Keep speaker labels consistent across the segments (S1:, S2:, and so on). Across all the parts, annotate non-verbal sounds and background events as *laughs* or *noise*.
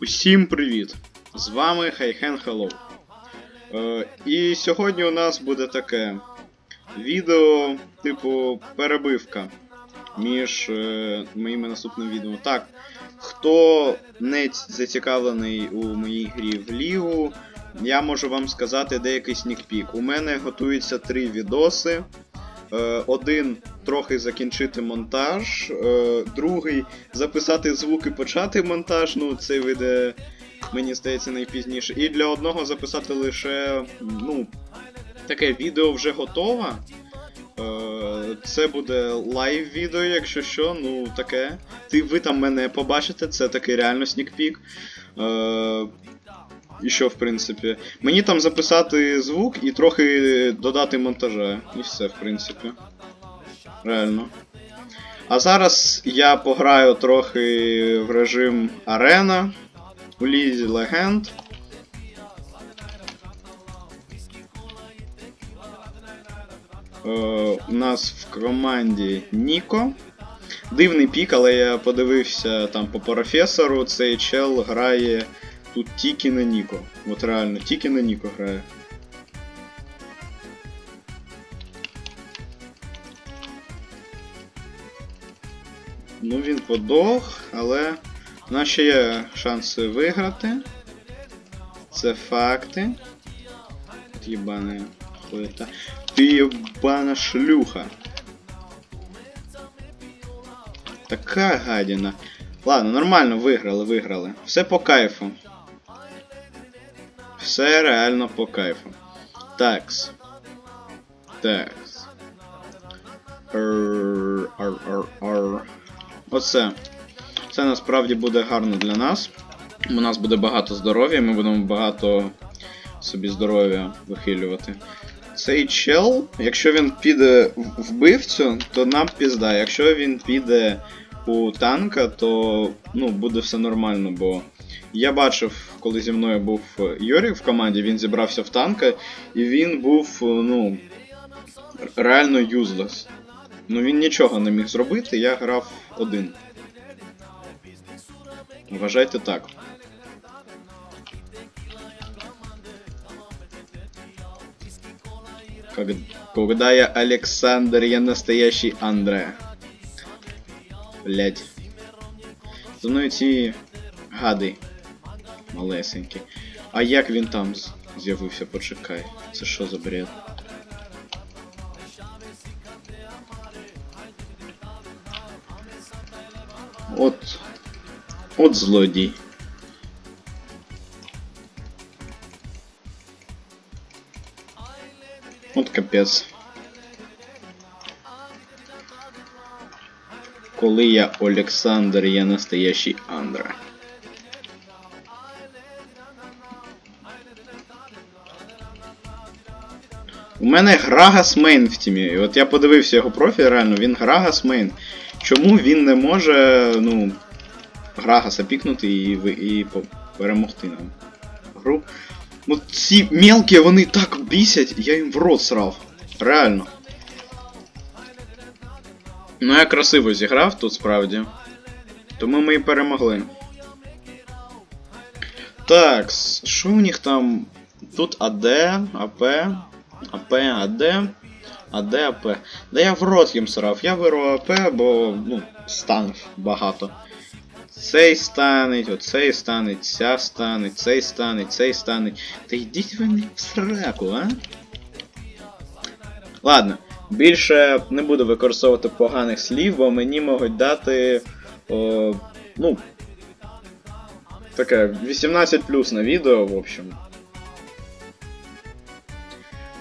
S1: Усім привіт! З вами Хайхен Hello. Е, і сьогодні у нас буде таке відео, типу, перебивка між е, моїми наступними відео. Так, хто не зацікавлений у моїй грі в Лігу, я можу вам сказати деякий снікпік. У мене готуються три відоси. Е, один трохи закінчити монтаж, е, другий записати звук і почати монтаж. Ну, це вийде, мені здається, найпізніше. І для одного записати лише, ну, таке відео вже готове. Е, Це буде лайв відео, якщо що, ну таке. Ти, ви там мене побачите, це такий реально снікпік. І що, в принципі. Мені там записати звук і трохи додати монтажа. І все, в принципі. Реально. А зараз я пограю трохи в режим арена у Лізі Легенд. Е, у нас в команді Ніко. Дивний пік, але я подивився там по професору, цей чел грає тут тільки на Ніко. От реально, тільки на Ніко грає. Ну він подох, але в нас ще є шанси виграти. Це факти. От Єбана хуєта. Ти єбана шлюха. Така гадіна. Ладно, нормально, виграли, виграли. Все по кайфу. Все реально по кайфу. Такс. Такс. Оце. Це насправді буде гарно для нас. У нас буде багато здоров'я, ми будемо багато собі здоров'я вихилювати. Цей чел, якщо він піде в вбивцю, то нам пізда. Якщо він піде у танка, то ну, буде все нормально, бо я бачив, коли зі мною був Йорі в команді, він зібрався в танка, і він був, ну, реально юзлес. Ну він нічого не міг зробити, я грав один. Вважайте так. Когда я Александр, я настоящий Андре. Блять. За мною ці гади. Малесенькі. А як він там з'явився? Почекай. Це що за бред? От. От злодій. От капець. Коли я Олександр, я настоящий Андра. У мене Грагас Мейн в тімі. І от я подивився його профіль, реально, він Грагас Мейн. Чому він не може, ну, Грагаса пікнути і, і перемогти нам гру? Ну ці мелкі, вони так бісять, я їм в рот срав. Реально. Ну я красиво зіграв тут справді. Тому ми і перемогли. Так, що у них там? Тут АД, АП, АП, АД, АД, АП. Да я в рот їм срав. Я беру АП, бо ну, станів багато. Цей станеть, оцей станеть, ця станеть, цей станеть, цей станеть. Та йдіть ви не в сраку, а? Ладно, більше не буду використовувати поганих слів, бо мені можуть дати. О, ну. Таке 18 на відео, в общем.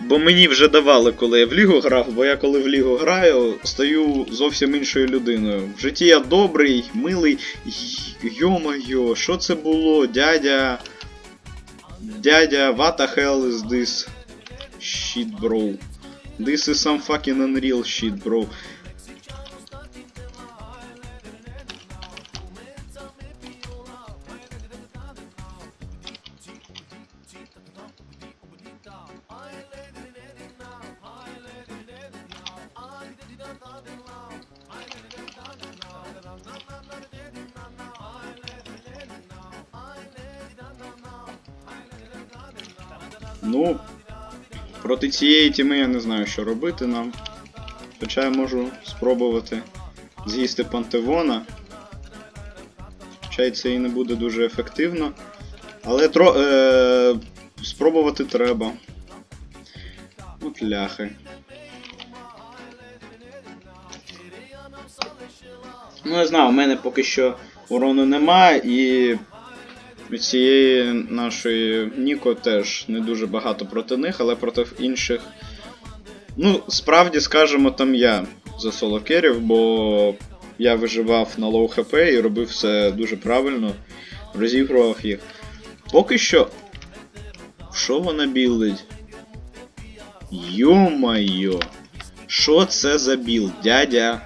S1: Бо мені вже давали, коли я в лігу грав, бо я коли в лігу граю, стаю зовсім іншою людиною. В житті я добрий, милий. Йо-моє, що це було, дядя. Дядя, what the hell is this? Shit, bro. This is some fucking unreal shit, bro. Ну, проти цієї тіми я не знаю, що робити нам. Хоча я можу спробувати з'їсти пантевона. Хоча це і не буде дуже ефективно. Але тро... Е... спробувати треба. От ляхи. Ну, я знаю, у мене поки що урону немає, і від цієї нашої Ніко теж не дуже багато проти них, але проти інших. Ну, справді, скажемо, там я за соло керів, бо я виживав на лоу хп і робив все дуже правильно, розігрував їх. Поки що. Що вона білдить? Йо-майо! Що це за білд, дядя?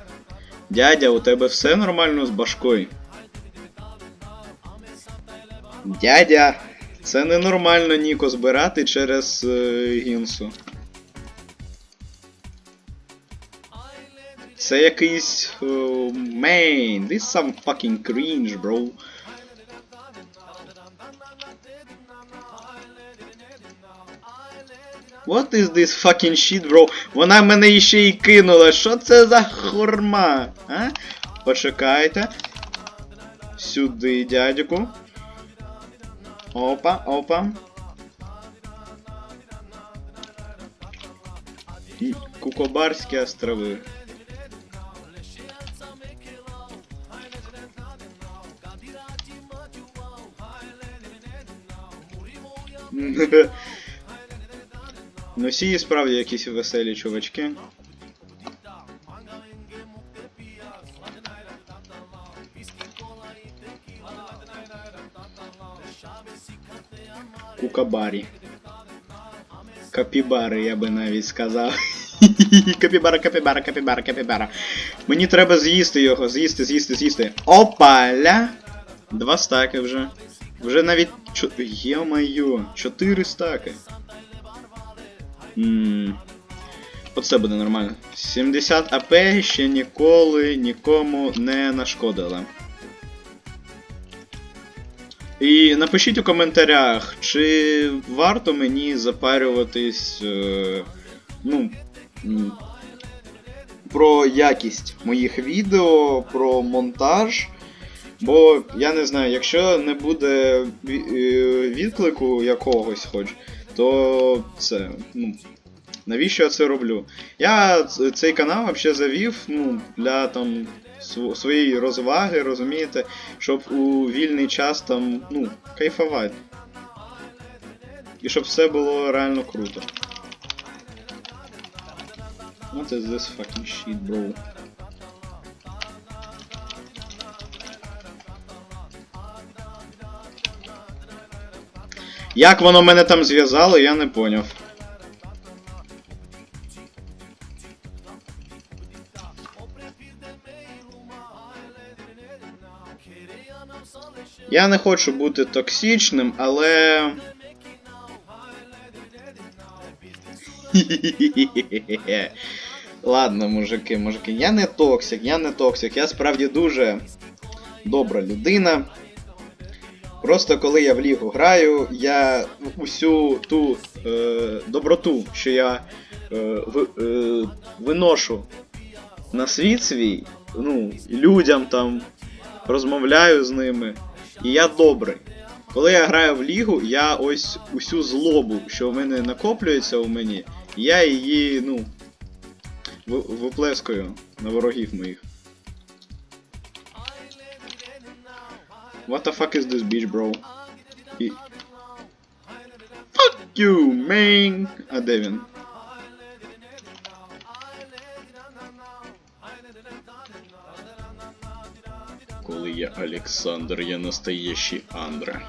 S1: Дядя, у тебе все нормально з башкою? Дядя, це ненормально Ніко збирати через е, гінсу. Це якийсь. е, Man, this some fucking cringe, bro. What is this fucking shit, bro? Вона мене іще й кинула. Що це за хурма? А? Почекайте. Сюди, дядьку. Опа, опа. Кукобарські острови. *laughs* Носії справді якісь веселі чувачки. Кукабарі. Капібари, я би навіть сказав. *laughs* Капібара, капібара, капібара, капібара. Мені треба з'їсти його, з'їсти, з'їсти, з'їсти. Опаля! Два стаки вже. Вже навіть. Чо... Йо-майо, чотири стаки. Ммм. Оце буде нормально. 70 АП ще ніколи нікому не нашкодили. І напишіть у коментарях, чи варто мені запарюватись. Е, ну. Про якість моїх відео, про монтаж. Бо я не знаю, якщо не буде е, відклику якогось хоч, то це. ну, Навіщо я це роблю? Я цей канал взагалі завів ну, для там своєї розваги, розумієте, щоб у вільний час там, ну, кайфувати. І щоб все було реально круто. What is this fucking shit, bro? Як воно мене там зв'язало, я не поняв. Я не хочу бути токсичним, але. *laughs* Ладно, мужики, мужики, я не токсик, я не токсик, я справді дуже добра людина. Просто коли я в лігу граю, я усю ту е, доброту, що я е, ви, е, виношу на світ свій, ну, людям там розмовляю з ними, і я добрий. Коли я граю в лігу, я ось усю злобу, що в мене накоплюється у мені, я її, ну, ви- виплескую на ворогів моїх. What the fuck is this bitch, bro? І... Fuck you, man! А де він? Олександр, я настоящий Андре.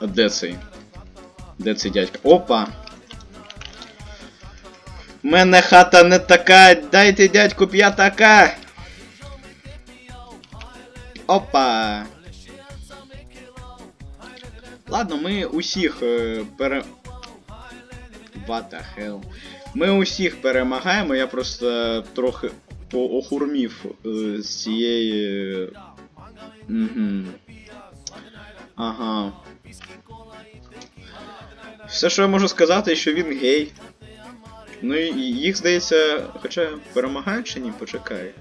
S1: А де цей? Де цей дядька? Опа! В мене хата не така, дайте дядьку п'ятака! Опа! Ладно, ми усіх е, пере. What the hell? Ми усіх перемагаємо, я просто трохи поохурмів е, з цієї. Угу. Ага. Все, що я можу сказати, що він гей. Ну і їх, здається, хоча перемагають чи ні, почекай.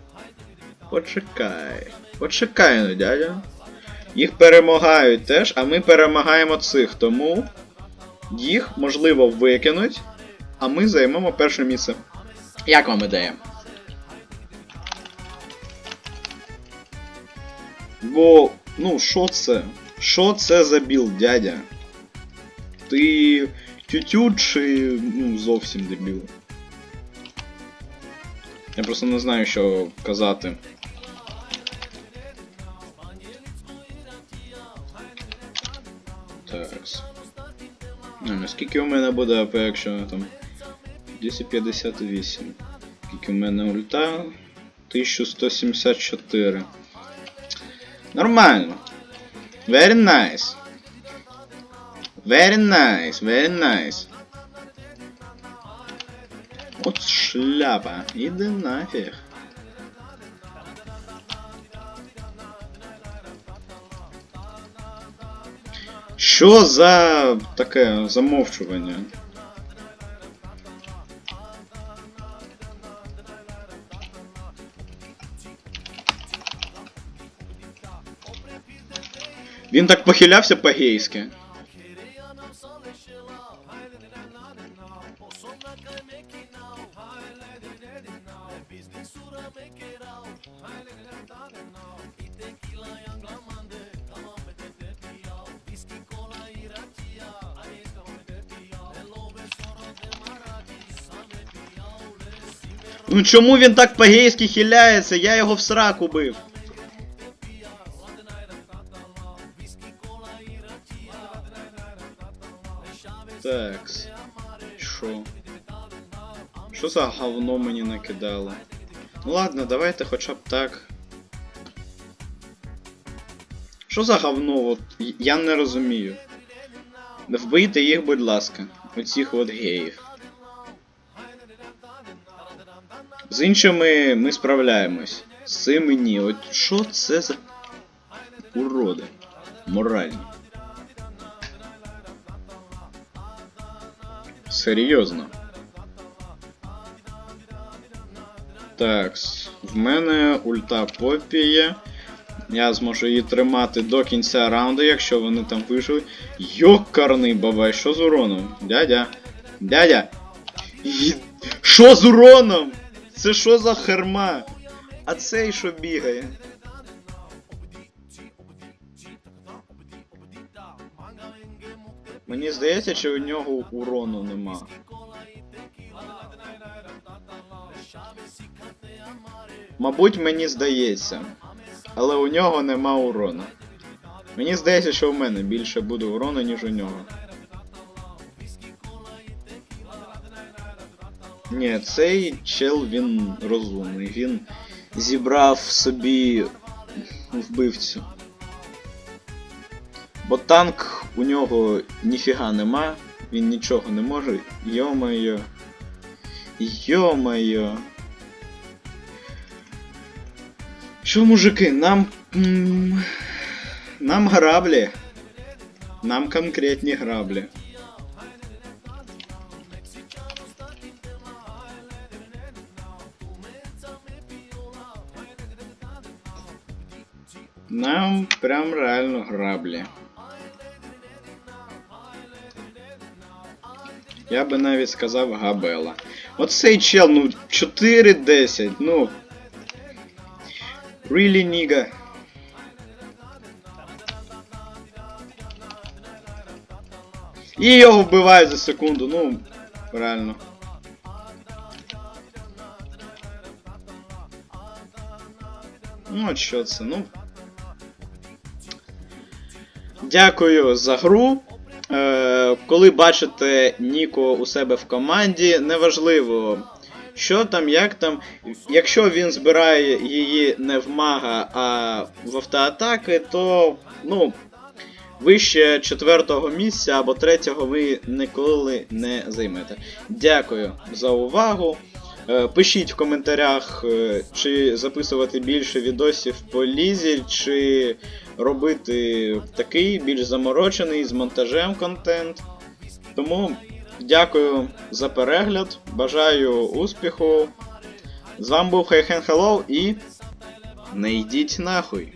S1: Почекай. Почекай, ну, дядя. Їх перемагають теж, а ми перемагаємо цих, тому їх можливо викинуть, а ми займемо перше місце. Як вам ідея? Бо, ну, що це? Що це за білд, дядя? Ти тютю чи ну, зовсім дебіл? Я просто не знаю, що казати. Такс. А, скільки у мене буде АП, якщо там. 258. Скільки у мене ульта? 1174. Нормально. Very nice. Very nice, very nice. От шляпа. Іди нафіг. Що за таке замовчування? Він так похилявся по-гейськи. Ну чому він так по-гейськи хиляється? Я його в сраку бив. Такс. Що? Що за говно мені накидало? Ну ладно, давайте хоча б так. Що за говно? От я не розумію. Вбийте їх, будь ласка. Оцих от геїв. З іншими ми справляємось. З цими ні. От що це за уроди? Моральні. Серйозно. Так, в мене ульта Поппі є. Я зможу її тримати до кінця раунду, якщо вони там виживуть. Йокарний бабай, що з уроном? Дядя. Дядя. Що з уроном? Це що за херма? А цей що бігає? Мені здається, чи у нього урону нема. Мабуть, мені здається. Але у нього нема урону. Мені здається, що у мене більше буде урону, ніж у нього. Ні, цей чел він розумний. Він зібрав собі вбивцю. Бо танк у нього ніфіга нема, він нічого не може. Йо-моє. Йо-моє. Що, мужики, нам. Нам граблі. Нам конкретні граблі. Нам прям реально граблі. Я би навіть сказав габела. От цей чел, ну 4-10, ну. Really nigga. І його вбивають за секунду, ну, реально. Ну, от що це, ну. Дякую за гру. Е, коли бачите Ніко у себе в команді, неважливо, що там, як там. Якщо він збирає її не в мага, а в автоатаки, то ну, вище четвертого місця або третього ви ніколи не займете. Дякую за увагу. Е, Пишіть в коментарях, е, чи записувати більше відосів по лізі, чи робити такий більш заморочений з монтажем контент. Тому дякую за перегляд, бажаю успіху. З вами був Хайхен Hello і не йдіть нахуй.